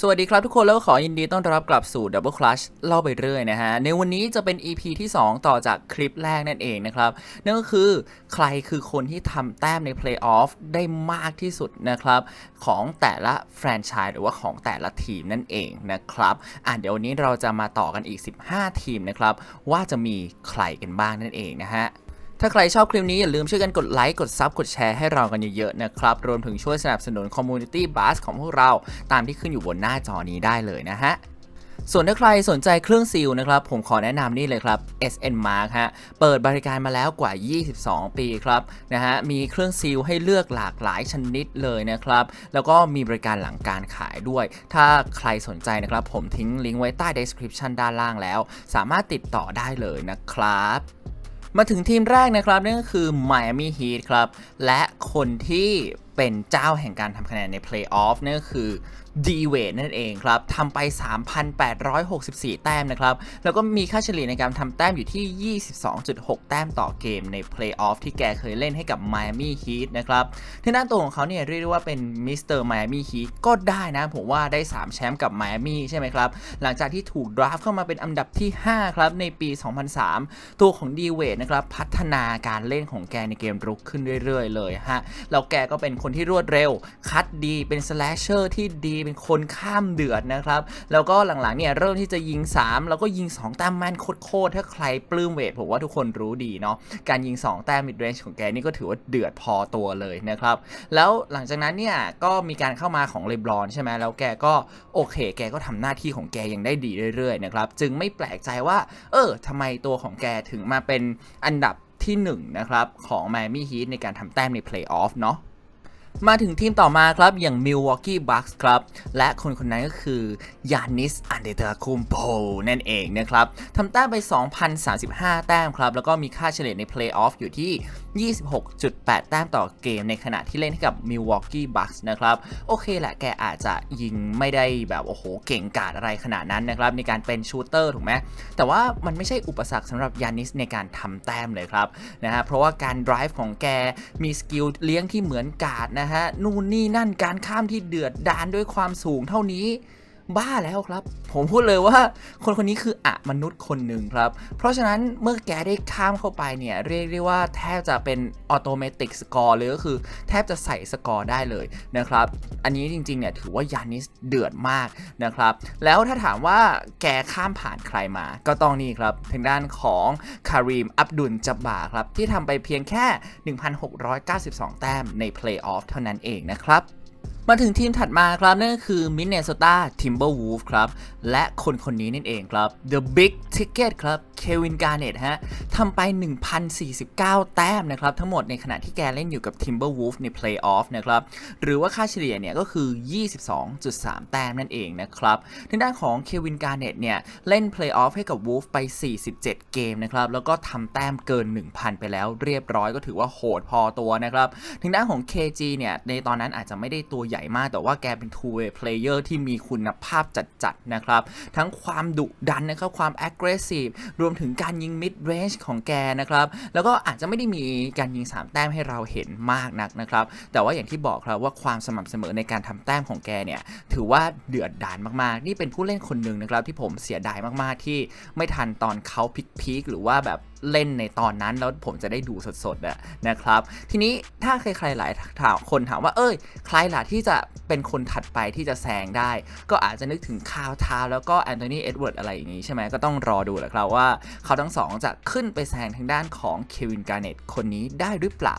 สวัสดีครับทุกคนแล้วขอยินดีต้อนรับกลับสู่ Double Clutch เล่าไปเรื่อยนะฮะ ในวันนี้จะเป็น EP ที่ 2 ต่อจากคลิปแรกนั่นเองนะครับ นั่นก็คือใครคือคนที่ทำแต้มใน Playoff ได้มากที่สุดนะครับ ของแต่ละแฟรนไชส์หรือว่าของแต่ละทีมนั่นเองนะครับอะเดี๋ยววันนี้เราจะมาต่อกันอีก 15 ทีมนะครับ ว่าจะมีใครกันบ้างนั่นเองนะฮะ ถ้าใครชอบคลิปนี้อย่าลืมช่วยกันกดไลค์กดซับกดแชร์ให้เรากันเยอะๆนะครับ รวมถึงช่วยสนับสนุนคอมมูนิตี้บัสของพวกเราตามที่ขึ้นอยู่บนหน้าจอนี้ได้เลยนะฮะส่วนถ้าใครสนใจเครื่องซีลนะครับ ผมขอแนะนำนี่เลยครับ SN Mark ฮะ เปิดบริการมาแล้วกว่า 22 ปีครับนะฮะ มีเครื่องซีลให้เลือกหลากหลายชนิดเลยนะครับ แล้วก็มีบริการหลังการขายด้วย ถ้าใครสนใจนะครับ ผมทิ้งลิงก์ไว้ใต้ description ด้านล่างแล้ว สามารถติดต่อได้เลยนะครับ มาถึงทีมแรกนะครับนั่นก็คือไมอามี่ฮีทครับ และคนที่เป็นเจ้าแห่งการทำคะแนนในเพลย์ออฟนั่นก็คือ d w a d e นั่นเองครับทำไป 3,864 แต้มนะครับ แล้วก็มีค่าเฉลี่ยในการทำแต้มอยู่ที่ 22.6 แต้มต่อเกมใน Playoff ที่แกเคยเล่นให้กับ Miami Heat นะครับที่ด้านตัวของเขาเนี่ยเรียกได้ว่าเป็นมิสเตอร์ Miami Heat ก็ได้นะผมว่าได้ 3 แชมป์กับ Miami ใช่ไหมครับ หลังจากที่ถูกดราฟเข้ามาเป็นอันดับที่ 5 ครับ ในปี 2003 ตัวของ d w a d e นะครับพัฒนาการเล่นของแกในเกมรุกขึ้นเรื่อย ๆ เลยฮะแล้วแกก็เป็นคนที่รวดเร็ว คัดดีเป็นสแลชเชอร์ที่ดีเป็นคนข้ามเดือดนะครับ แล้วก็หลังๆเนี่ยเริ่มที่จะยิง 3 แล้วก็ยิง 2 แต้มแม่นโคตรถ้าใครปลื้มเวทผมว่าทุกคนรู้ดีเนาะการยิง 2 แต้มมิดเรนจ์ของแกนี่ก็ถือว่าเดือดพอตัวเลยนะครับ แล้วหลังจากนั้นเนี่ยก็มีการเข้ามาของเลบรอนใช่ไหมแล้วแกก็โอเค แกก็ทำหน้าที่ของแกยังได้ดีเรื่อยๆนะครับจึงไม่แปลกใจว่า เออทำไมตัวของแกถึงมาเป็นอันดับที่หนึ่งนะครับของ Miami Heat ในการทำแต้มใน Playoff เนาะ มาถึงทีมต่อมาครับอย่าง Milwaukee Bucks ครับ และคนคนนั้นก็คือยานิสอันเดเตอร์คุมโปนั่นเองนะครับทำแต้มไป 2,035 แต้มครับ แล้วก็มีค่าเฉลี่ยใน Playoff อยู่ที่ 26.8 แต้มต่อเกมในขณะที่เล่นให้กับ Milwaukee Bucks นะครับ โอเคแหละแกอาจจะยิงไม่ได้แบบโอ้โหเก่งกาจอะไรขนาดนั้นนะครับ ในการเป็นชูเตอร์ถูกไหมแต่ว่ามันไม่ใช่อุปสรรคสำหรับยานิสในการทำแต้มเลยครับนะฮะเพราะว่าการ drive ของแกมีสกิลเลี้ยงที่เหมือนกาดนะฮะนู่นนี่นั่นการข้ามที่เดือดดานด้วยความสูงเท่านี้ บ้าแล้วครับ ผมพูดเลยว่าคนคนนี้คืออะมนุษย์คนหนึ่งครับ เพราะฉะนั้นเมื่อแกได้ข้ามเข้าไปเนี่ยเรียกได้ว่าแทบจะเป็นออโตเมติกสกอร์เลยก็คือแทบจะใส่สกอร์ได้เลยนะครับ อันนี้จริงๆเนี่ยถือว่ายานิสเดือดมากนะครับ แล้วถ้าถามว่าแกข้ามผ่านใครมา ก็ต้องนี่ครับทางด้านของคารีมอับดุลจับบาครับที่ทำไปเพียงแค่ 1,692 แต้มใน Playoff เท่านั้นเองนะครับ มาถึงทีมถัดมาครับ นั่นก็คือ Minnesota Timberwolves ครับ และคนคนนี้นั่นเองครับ The Big Ticket ครับเควินการ์เนตฮะทำไป 1,049 แต้มนะครับ ทั้งหมดในขณะที่แกเล่นอยู่กับ Timberwolves ใน Playoff นะครับ หรือว่าค่าเฉลี่ยเนี่ยก็คือ 22.3 แต้มนั่นเองนะครับทางด้านของเควินการ์เนตเนี่ย เล่น Playoff ให้กับ Wolves ไป 47 เกมนะครับ แล้วก็ทำแต้มเกิน 1,000 ไปแล้วเรียบร้อยก็ถือว่าโหดพอตัวนะครับทางด้านของ KG เนี่ยในตอนนั้นอาจจะไม่ได้ตัวใหญ่มาก แต่ว่าแกเป็น two way player ที่มีคุณภาพจัดๆนะครับ ทั้งความดุดันนะครับ ความ aggressive รวมถึงการยิง mid range ของแกนะครับ แล้วก็อาจจะไม่ได้มีการยิง 3 แต้มให้เราเห็นมากนักนะครับ แต่ว่าอย่างที่บอกครับว่าความสม่ำเสมอในการทำแต้มของแกเนี่ย ถือว่าเดือดดานมากๆ นี่เป็นผู้เล่นคนหนึ่งนะครับที่ผมเสียดายมากๆที่ไม่ทันตอนเขาพิกหรือว่าแบบเล่นในตอนนั้นแล้วผมจะได้ดูสดๆะนะครับ ทีนี้ถ้าใครๆหลายถามคนถามว่าเอ้ย ใครล่ะที่จะเป็นคนถัดไปที่จะแซงได้ ก็อาจจะนึกถึงคาวทาวแล้วก็แอนโทนีเอ็ดเวิร์ดอะไรอย่างนี้ใช่ไหมก็ต้องรอดูแหละครับว่าเขาทั้งสองจะขึ้นไปแซงทางด้านของเควินการ์เน็ตคนนี้ได้หรือเปล่า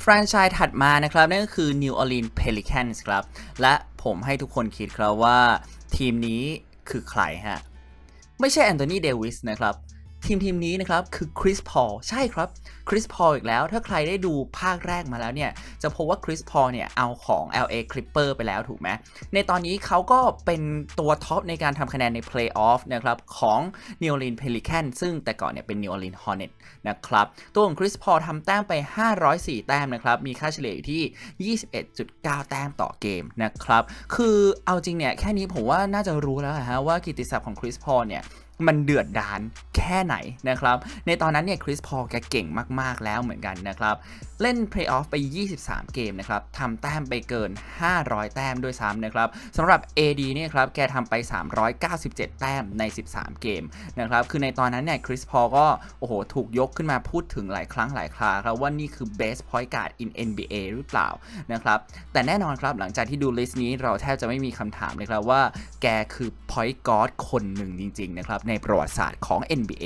แฟรนไชส์ถัดมานะครับ นั่นก็คือ New Orleans Pelicans ครับ และผมให้ทุกคนคิดครับว่าทีมนี้คือใครฮะ ไม่ใช่แอนโทนีเดวิสนะครับ ทีมทีมนี้นะครับคือคริสพอลใช่ครับคริสพอลอีกแล้วถ้าใครได้ดูภาคแรกมาแล้วเนี่ยจะพบว่าคริสพอลเนี่ยเอาของ LA Clipper ไปแล้วถูกไหมในตอนนี้เขาก็เป็นตัวท็อปในการทำคะแนนใน Playoff นะครับของ New Orleans Pelicans ซึ่งแต่ก่อนเนี่ยเป็น New Orleans Hornets นะครับตัวของคริสพอลทำแต้มไป 504 แต้มนะครับมีค่าเฉลี่ยอยู่ที่ 21.9 แต้มต่อเกมนะครับคือเอาจริงเนี่ยแค่นี้ผมว่าน่าจะรู้แล้วฮะว่ากิติศัพท์ของคริสพอลเนี่ย มันเดือดดานแค่ไหนนะครับ ในตอนนั้นเนี่ยคริสพอลแกเก่งมากแล้วเหมือนกันนะครับ เล่นเพลย์ออฟไป 23 เกมนะครับทำแต้มไปเกิน 500 แต้มด้วยซ้ำนะครับสำหรับ AD เนี่ยครับแกทำไป 397 แต้มใน 13 เกมนะครับคือในตอนนั้นเนี่ยคริสพอลก็โอ้โหถูกยกขึ้นมาพูดถึงหลายครั้งหลายคราครับว่านี่คือ best point guard in NBA หรือเปล่านะครับแต่แน่นอนครับหลังจากที่ดูลิสต์นี้เราแทบจะไม่มีคำถามเลยครับว่าแกคือ point guard คนหนึ่งจริง ๆ นะครับ ในประวัติศาสตร์ของ NBA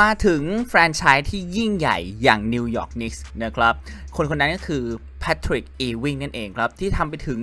มาถึงแฟรนไชส์ที่ยิ่งใหญ่อย่างนิวยอร์กนิกส์นะครับ คนคนนั้นก็คือ แพทริกอีวิงนั่นเองครับ ที่ทำไปถึง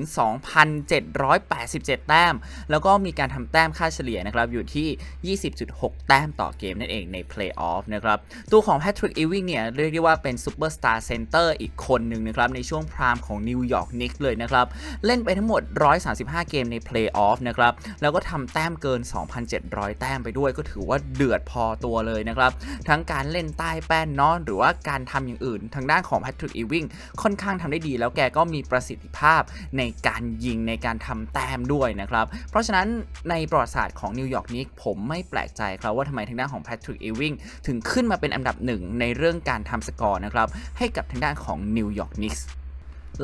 2,787 แต้ม แล้วก็มีการทำแต้มค่าเฉลี่ยนะครับ อยู่ที่ 20.6 แต้มต่อเกมนั่นเองในเพลย์ออฟนะครับ ตัวของแพทริกอีวิงเนี่ย เรียกได้ว่าเป็นซูเปอร์สตาร์เซนเตอร์อีกคนหนึ่งนะครับ ในช่วงพรามของนิวยอร์กนิกส์เลยนะครับ เล่นไปทั้งหมด 135 เกมในเพลย์ออฟนะครับ แล้วก็ทำแต้มเกิน 2,700 แต้มไปด้วยก็ถือว่าเดือดพอตัวเลยนะครับ ทั้งการเล่นใต้แป้นนอนหรือว่าการทำอย่างอื่น ทางด้านของแพทริกอีวิงค่อนข้างทำได้ดี แล้วแกก็มีประสิทธิภาพในการยิงในการทำแต้มด้วยนะครับ เพราะฉะนั้นในประวัติศาสตร์ของนิวยอร์กนิกผมไม่แปลกใจครับว่าทำไมทางด้านของแพทริกอีวิงถึงขึ้นมาเป็นอันดับหนึ่งในเรื่องการทำสกอร์นะครับ ให้กับทางด้านของนิวยอร์กนิกส์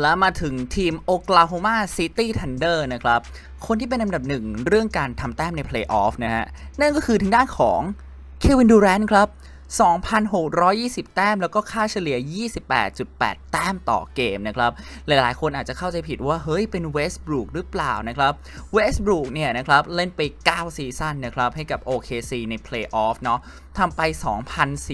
แล้วมาถึงทีมโอคลาโฮมาซิตี้ทันเดอร์นะครับ คนที่เป็นอันดับหนึ่งเรื่องการทำแต้มในเพลย์ออฟนะฮะ นั่นก็คือทางด้านของเควินดูแรนครับ 2,620 แต้ม แล้วก็ค่าเฉลี่ย 28.8 แต้มต่อเกมนะครับ หลายๆ คนอาจจะเข้าใจผิดว่า เฮ้ย เป็นเวสต์บรูคหรือเปล่านะครับ เวสต์บรูคเนี่ยนะครับ เล่นไป 9 ซีซั่นนะครับ ให้กับ OKC ในเพลย์ออฟเนาะทำไป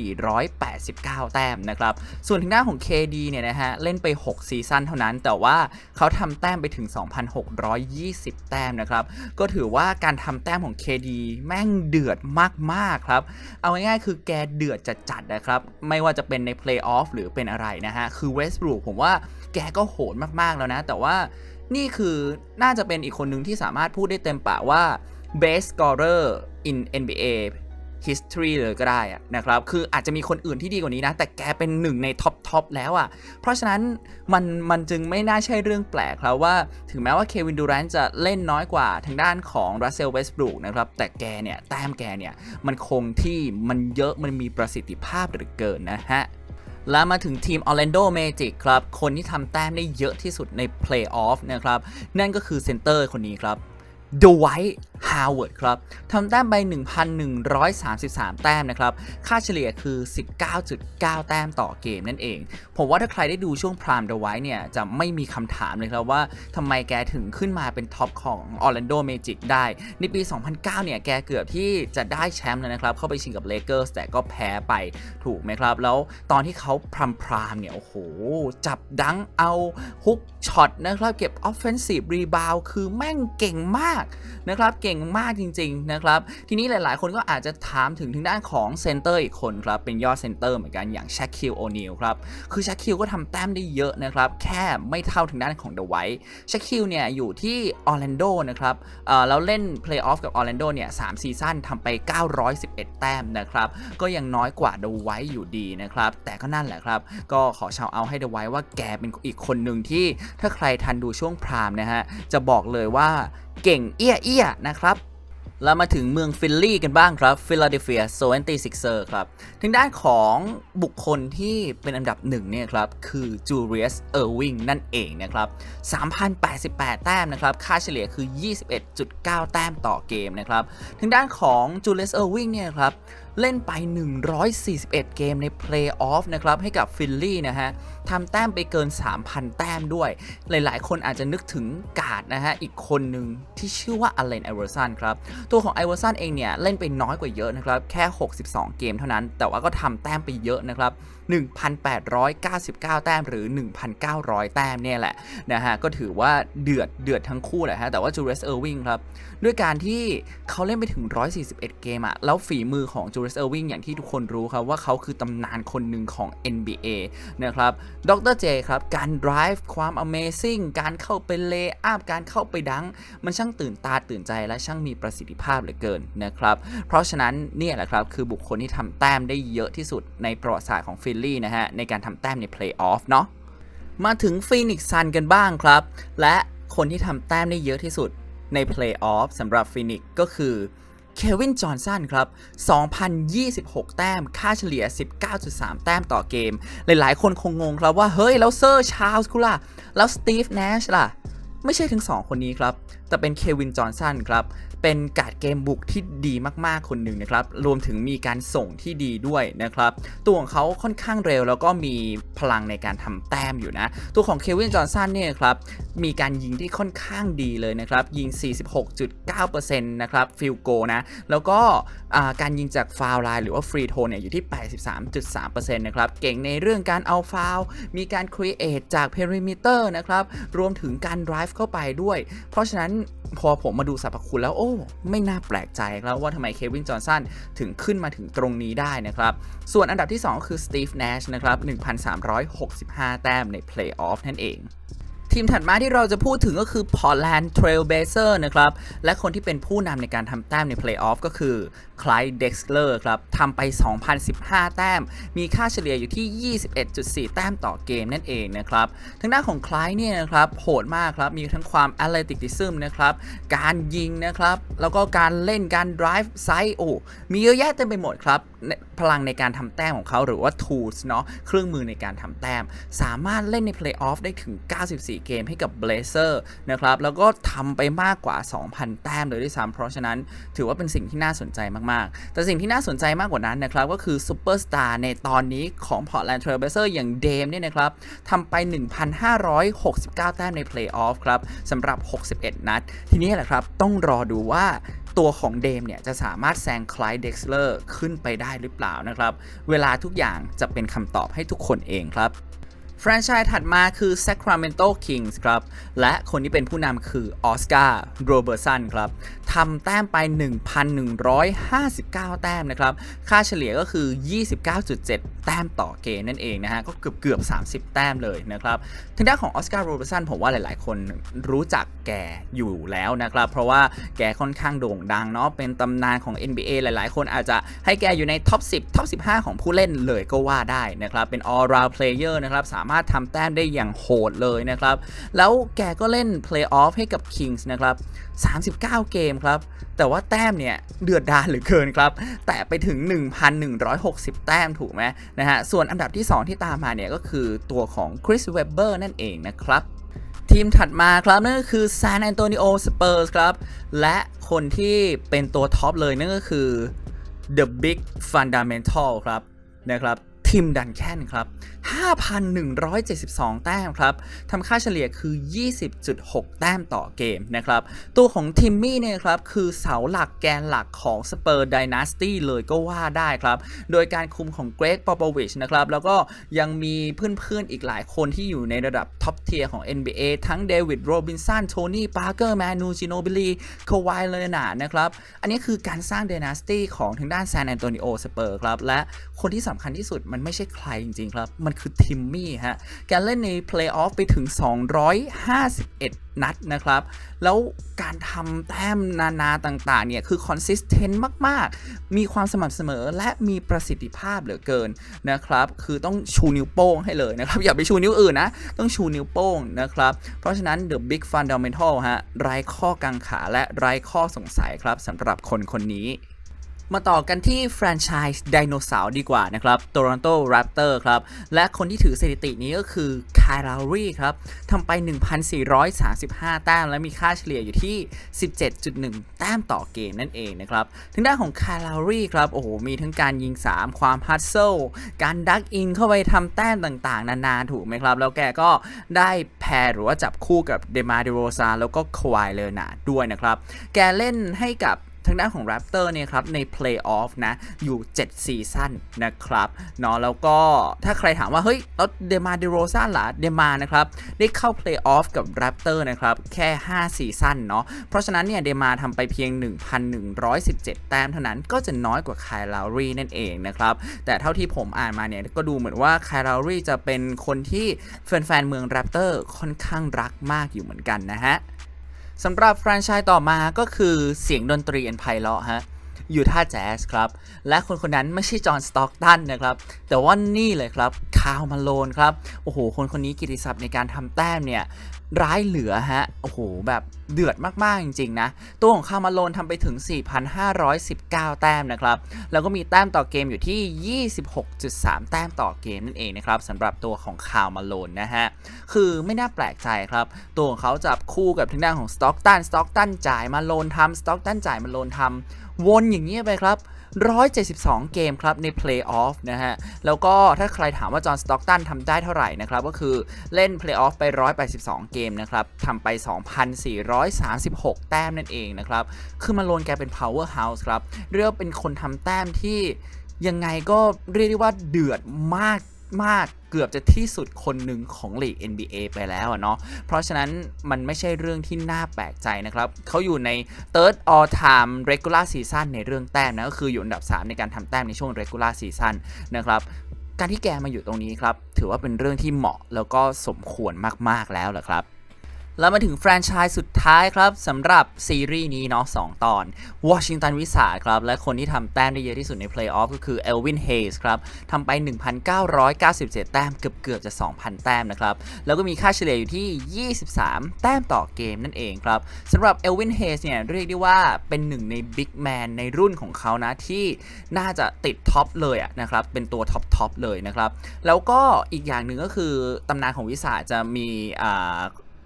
2,489 แต้มนะครับ ส่วนทางด้านของ KD เนี่ยนะฮะ เล่นไป 6 ซีซั่นเท่านั้น แต่ว่าเขาทำแต้มไปถึง 2,620 แต้มนะครับ ก็ถือว่าการทำแต้มของ KD แม่งเดือดมากๆครับ เอาง่ายๆ คือแกเดือดจัดๆนะครับ ไม่ว่าจะเป็นในเพลย์ออฟหรือเป็นอะไรนะฮะ คือเวสต์บรูผมว่าแกก็โหดมากๆแล้วนะ แต่ว่านี่คือน่าจะเป็นอีกคนหนึ่งที่สามารถพูดได้เต็มปากว่า best scorer in NBA history เลยก็ได้อะนะครับ คืออาจจะมีคนอื่นที่ดีกว่านี้นะ แต่แกเป็นหนึ่งในท็อปทอปแล้วอะ่ะ เพราะฉะนั้นมันมันจึงไม่น่าใช่เรื่องแปลกครับว่าถึงแม้ว่าเควินดูแรนจะเล่นน้อยกว่าทางด้านของรัสเซลเวสบรูกนะครับ แต่แกเนี่ย แต้มแกเนี่ย มันคงที่มันเยอะมันมีประสิทธิภาพเหลือเกินนะฮะแล้วมาถึงทีม Orlando Magic ครับ คนที่ทำแต้มได้เยอะที่สุดใน Playoff นะครับ นั่นก็คือเซนเตอร์คนนี้ครับดูไว d w i g h t Howard ครับทำแต้มไป 1,133 แต้มนะครับ ค่าเฉลี่ยคือ 19.9 แต้มต่อเกมนั่นเอง ผมว่าถ้าใครได้ดูช่วงพราม d w i g h t เนี่ย จะไม่มีคำถามเลยครับว่าทำไมแกถึงขึ้นมาเป็นท็อปของ Orlando Magic ได้ ในปี 2009 เนี่ย แกเกือบที่จะได้แชมป์แล้วนะครับ เข้าไปชิงกับ Lakers แต่ก็แพ้ไปถูกไหมครับ แล้วตอนที่เขาพรามพรามเนี่ย โอ้โห จับดังเอาฮุกช็อตนะครับ เก็บ offensive rebound คือแม่งเก่งมากนะครับเก่งมากจริงๆนะครับทีนี้หลายๆ คนก็อาจจะถามถึงทางด้านของเซนเตอร์อีกคนครับเป็นยอดเซนเตอร์เหมือนกันอย่างแชคคิวโอนิลครับคือแชคคิวก็ทำแต้มได้เยอะนะครับแค่ไม่เท่าทางด้านของเดอะไวท์แชคคิวเนี่ยอยู่ที่ออร์แลนโดนะครับเอ่อแล้วเล่นเพลย์ออฟกับออร์แลนโดเนี่ยสามซีซั่นทำไป 911 แต้มนะครับก็ยังน้อยกว่าเดอะไวท์อยู่ดีนะครับแต่ก็นั่นแหละครับก็ขอชาวเอาให้เดอะไวท์ว่าแกเป็นอีกคนหนึ่งที่ถ้าใครทันดูช่วงพรามนะฮะจะบอกเลยว่า เก่งเอี้ยเอี้ยนะครับแล้วมาถึงเมืองฟิลลี่กันบ้างครับฟิลาเดลเฟีย76 er ครับทางด้านของบุคคลที่เป็นอันดับหนึ่งเนี่ยครับ คือจูเลียสเออร์วิงนั่นเองนะครับ 3,088 แต้มนะครับ ค่าเฉลี่ยคือ 21.9 แต้มต่อเกมนะครับ ทางด้านของจูเลียสเออร์วิงเนี่ยครับ เล่นไป 141 เกมในเพลย์ออฟนะครับ ให้กับฟิลลี่นะฮะทำแต้มไปเกิน 3,000 แต้มด้วย หลายๆ คนอาจจะนึกถึงกาดนะฮะ อีกคนหนึ่งที่ชื่อว่าอเลนไอเวอร์สันครับ ตัวของไอเวอร์สันเองเนี่ย เล่นไปน้อยกว่าเยอะนะครับ แค่ 62 เกมเท่านั้น แต่ว่าก็ทำแต้มไปเยอะนะครับ 1,899 แต้มหรือ 1,900 แต้มเนี่ยแหละนะฮะ ก็ถือว่าเดือดเดือดทั้งคู่แหละฮะ แต่ว่าจูเลสเออร์วิงครับ ด้วยการที่เขาเล่นไปถึง 141 เกมอะแล้วฝีมือของจูเลสเออร์วิงอย่างที่ทุกคนรู้ครับว่าเขาคือตำนานคนหนึ่งของ NBA นะครับดรเจครับ การ drive ความ amazing การเข้าไปเลย์อัพการเข้าไปดัง มันช่างตื่นตาตื่นใจและช่างมีประสิทธิภาพเหลือเกินนะครับ เพราะฉะนั้นเนี่ยแหละครับ คือบุคคลที่ทำแต้มได้เยอะที่สุดในประวัติศาสตร์ของฟิลลี่นะฮะ ในการทำแต้มในเพลย์ออฟเนาะมาถึงฟีนิกซ์ซันกันบ้างครับ และคนที่ทำแต้มได้เยอะที่สุดในเพลย์ออฟสำหรับฟีนิกซ์ก็คือ เควิน จอห์นสันครับ 2,026 แต้ม ค่าเฉลี่ย 19.3 แต้มต่อเกม หลายๆ คนคงงงครับว่า เฮ้ย แล้วเซอร์ชาร์ลส์กูล่ะ แล้วสตีฟแนชล่ะ ไม่ใช่ทั้งสองคนนี้ครับ แต่เป็นเควินจอห์นสันครับเป็นการ์ดเกมบุกที่ดีมากๆคนหนึ่งนะครับรวมถึงมีการส่งที่ดีด้วยนะครับตัวของเขาค่อนข้างเร็วแล้วก็มีพลังในการทำแต้มอยู่นะ ตัวของเควินจอห์นสันเนี่ยครับมีการยิงที่ค่อนข้างดีเลยนะครับยิง 46.9%นะครับฟิลโกนะแล้วก็การยิงจากฟาวล์ไลน์หรือว่าฟรีโทเนี่ยอยู่ที่ 83.3%นะครับเก่งในเรื่องการเอาฟาวล์มีการครีเอทจากเพริมิเตอร์นะครับรวมถึงการ drive เข้าไปด้วย เพราะฉะนั้นพอผมมาดูสรรพคุณแล้วโอ้ ไม่น่าแปลกใจแล้วว่าทำไมเควินจอห์นสันถึงขึ้นมาถึงตรงนี้ได้นะครับ ส่วนอันดับที่ 2 คือสตีฟแนชนะครับ 1,365 แต้มในเพลย์ออฟนั่นเอง ทีมถัดมาที่เราจะพูดถึงก็คือ Portland Trailblazer นะครับ และคนที่เป็นผู้นำในการทำแต้มในเพลย์ออฟก็คือคลายเด็กซ์เลอร์ครับทำไป 2,015 แต้ม มีค่าเฉลี่ยอยู่ที่ 21.4 แต้มต่อเกมนั่นเองนะครับทางด้านของคลายเนี่ยนะครับโหดมากครับ มีทั้งความ athleticism นะครับการยิงนะครับ แล้วก็การเล่นการ drive ไซส์โอ้มีเยอะแยะเต็มไปหมดครับ พลังในการทำแต้มของเขาหรือว่า tools เนาะเครื่องมือในการทำแต้ม สามารถเล่นในเพลย์ออฟได้ถึง 94 เกมให้กับ Blazer นะครับ แล้วก็ทำไปมากกว่า 2,000 แต้มเลยด้วยซ้ำเพราะฉะนั้นถือว่าเป็นสิ่งที่น่าสนใจมาก ๆ แต่สิ่งที่น่าสนใจมากกว่านั้นนะครับ ก็คือซูเปอร์สตาร์ในตอนนี้ของ Portland Trailblazer อย่างเดมเนี่ยนะครับทำไป 1,569 แต้มในเพลย์ออฟครับสำหรับ 61 นัด ทีนี้แหละครับต้องรอดูว่า ตัวของเดมเนี่ยจะสามารถแซงคลายเด็กซ์เลอร์ขึ้นไปได้หรือเปล่านะครับ เวลาทุกอย่างจะเป็นคำตอบให้ทุกคนเองครับ แฟรนไชส์ถัดมาคือ Sacramento Kings ครับ และคนที่เป็นผู้นำคือออสการ์โรเบอร์สันครับทำแต้มไป 1,159 แต้มนะครับ ค่าเฉลี่ยก็คือ 29.7 แต้มต่อเกมนั่นเองนะฮะ ก็เกือบเกือบ 30 แต้มเลยนะครับทางด้านของออสการ์โรเบอร์สันผมว่าหลาย ๆ คนรู้จักแกอยู่แล้วนะครับ เพราะว่าแกค่อนข้างโด่งดังเนาะเป็นตำนานของ NBA หลาย ๆ คนอาจจะให้แกอยู่ในท็อป10ท็อป15 ของผู้เล่นเลยก็ว่าได้นะครับเป็น all round player นะครับสามารถทำแต้มได้อย่างโหดเลยนะครับ แล้วแกก็เล่น playoff ให้กับ Kings นะครับ 39 เกมครับ แต่ว่าแต้มเนี่ย เดือดดาลเหลือเกินครับ แต่ไปถึง 1,160 แต้มถูกไหมนะฮะ ส่วนอันดับที่ 2 ที่ตามมาเนี่ยก็คือตัวของ Chris Webber นั่นเองนะครับทีมถัดมาครับนั่นก็คือ San Antonio Spurs ครับ และคนที่เป็นตัวท็อปเลยนั่นก็คือ The Big Fundamental ครับนะครับ ทีมดันแคนครับ 5,172 แต้มครับทำค่าเฉลี่ยคือ 20.6 แต้มต่อเกมนะครับ ตัวของทิมมี่เนี่ยครับ คือเสาหลักแกนหลักของสเปอร์ดินาสตี้เลยก็ว่าได้ครับ โดยการคุมของเกรกปอปวิชนะครับ แล้วก็ยังมีเพื่อนๆอีกหลายคนที่อยู่ในระดับท็อปเทียร์ของ NBA ทั้งเดวิดโรบินสันโทนี่ปาร์เกอร์แมนูจิโนบิลีโควายเลนานะครับ อันนี้คือการสร้างดินาสตี้ของทางด้านซานแอนโตนิโอสเปอร์ครับ และคนที่สำคัญที่สุดมันไม่ใช่ใครจริงๆครับ มันคือทิมมี่ฮะ แกเล่นในเพลย์ออฟไปถึง 251 นัดนะครับ แล้วการทำแต้มนานาต่างๆ เนี่ย คือคอนสิสเทนต์มากๆ มีความสม่ำเสมอและมีประสิทธิภาพเหลือเกินนะครับ คือต้องชูนิ้วโป้งให้เลยนะครับ อย่าไปชูนิ้วอื่นนะ ต้องชูนิ้วโป้งนะครับ เพราะฉะนั้น The Big Fundamental ฮะไร้ข้อกังขาและไร้ข้อสงสัยครับสำหรับคนคนนี้ มาต่อกันที่แฟรนไชส์ไดโนเสาร์ดีกว่านะครับ Toronto Raptor ครับ และคนที่ถือสถิตินี้ก็คือคายลารีครับทำไป 1,435 แต้ม และมีค่าเฉลี่ยอยู่ที่ 17.1 แต้มต่อเกมนั่นเองนะครับทางด้านของคายลารีครับ โอ้โห มีทั้งการยิง 3 ความฮัตเซิลการดักอินเข้าไปทำแต้มต่างๆ นานาถูกไหมครับ แล้วแกก็ได้แพรหรือว่าจับคู่กับเดมาเดโรซาแล้วก็ควายเลนาด้วยนะครับ แกเล่นให้กับ ทางด้านของ Raptor เนี่ยครับใน Playoff นะอยู่ 7 ซีซั่นนะครับเนาะแล้วก็ถ้าใครถามว่า เฮ้ยแล้วเดมาเดโรซ่าล่ะเดมานะครับ ได้เข้า Playoff กับ Raptor นะครับ แค่ 5 ซีซั่นเนาะเพราะฉะนั้นเนี่ยเดมาทำไปเพียง 1,117 แต้มเท่านั้นก็จะน้อยกว่าคายลาวรีนั่นเองนะครับ แต่เท่าที่ผมอ่านมาเนี่ยก็ดูเหมือนว่าคายลาวรีจะเป็นคนที่แฟนๆเมือง Raptor ค่อนข้างรักมากอยู่เหมือนกันนะฮะ สำหรับแฟรนไชส์ต่อมาก็คือเสียงดนตรีอันไพเราะฮะอยู่ท่าแจ๊สครับ และคนคนนั้นไม่ใช่จอห์นสต็อกตันนะครับ แต่ว่านี่เลยครับคาวมาโลนครับ โอ้โห คนคนนี้กิติศัพท์ในการทำแต้มเนี่ย ร้ายเหลือฮะ โอ้โห แบบเดือดมาก ๆ จริง ๆ นะ ตัวของคามาโลนทำไปถึง 4,519 แต้มนะครับ แล้วก็มีแต้มต่อเกมอยู่ที่ 26.3 แต้มต่อเกมนั่นเองนะครับสำหรับตัวของคามาโลนนะฮะ คือไม่น่าแปลกใจครับ ตัวของเขาจับคู่กับทางด้านของสต็อกตันสต็อกตันจ่ายมาโลนทำสต็อกตันจ่ายมาโลนทำวนอย่างนี้ไปครับ 172 เกมครับในเพลย์ออฟนะฮะ แล้วก็ถ้าใครถามว่าจอห์นสต็อกตันทำได้เท่าไหร่นะครับ ก็คือเล่นเพลย์ออฟไป 182 เกมนะครับทำไป 2,436 แต้มนั่นเองนะครับ คือมาโลนแกเป็น power house ครับ เรียกเป็นคนทำแต้มที่ยังไงก็เรียกได้ว่าเดือดมาก มากเกือบจะที่สุดคนหนึ่งของลีก NBA ไปแล้วอะเนาะ เพราะฉะนั้นมันไม่ใช่เรื่องที่น่าแปลกใจนะครับ เขาอยู่ใน third all time regular season ในเรื่องแต้มนะ ก็คืออยู่อันดับ 3 ในการทำแต้มในช่วง regular season นะครับการที่แกมาอยู่ตรงนี้ครับ ถือว่าเป็นเรื่องที่เหมาะแล้วก็สมควรมาก ๆ แล้วแหละครับ แล้วมาถึงแฟรนไชส์สุดท้ายครับสำหรับซีรีส์นี้เนาะสองตอนวอชิงตันวิสาครับ และคนที่ทำแต้มได้เยอะที่สุดในเพลย์ออฟก็คือเอลวินเฮสครับทำไป 1,997 แต้มเกือบเกือบจะ 2,000 แต้มนะครับ แล้วก็มีค่าเฉลี่ยอยู่ที่ 23 แต้มต่อเกมนั่นเองครับสำหรับเอลวินเฮสเนี่ยเรียกได้ว่าเป็นหนึ่งในบิ๊กแมนในรุ่นของเขานะที่น่าจะติดท็อปเลยอะนะครับเป็นตัวท็อปท็อปเลยนะครับแล้วก็อีกอย่างหนึ่งก็คือตำนานของวิสาจะมีอ่า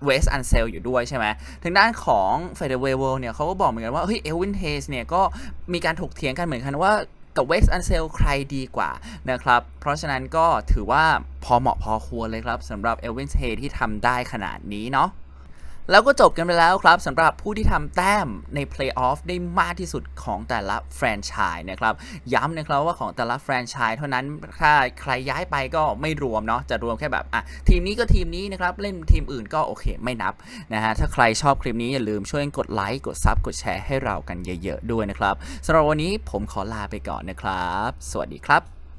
เวสอันเซลอยู่ด้วยใช่ไหมทางด้านของเฟเดเวเวลเนี่ยเขาก็บอกเหมือนกันว่าเฮ้ยเอลวินเฮสเนี่ยก็มีการถกเถียงกันเหมือนกันว่ากับเวสอันเซลใครดีกว่านะครับ เพราะฉะนั้นก็ถือว่าพอเหมาะพอควรเลยครับสำหรับเอลวินเฮสที่ทำได้ขนาดนี้เนาะ แล้วก็จบกันไปแล้วครับสำหรับผู้ที่ทำแต้มในเพลย์ออฟได้มากที่สุดของแต่ละแฟรนไชส์นะครับ ย้ำนะครับว่าของแต่ละแฟรนไชส์เท่านั้นถ้าใครย้ายไปก็ไม่รวมเนาะจะรวมแค่แบบอะทีมนี้ก็ทีมนี้นะครับ เล่นทีมอื่นก็โอเคไม่นับนะฮะถ้าใครชอบคลิปนี้อย่าลืมช่วยกดไลค์กดซับกดแชร์ให้เรากันเยอะ ๆ ด้วยนะครับสำหรับวันนี้ผมขอลาไปก่อนนะครับ สวัสดีครับ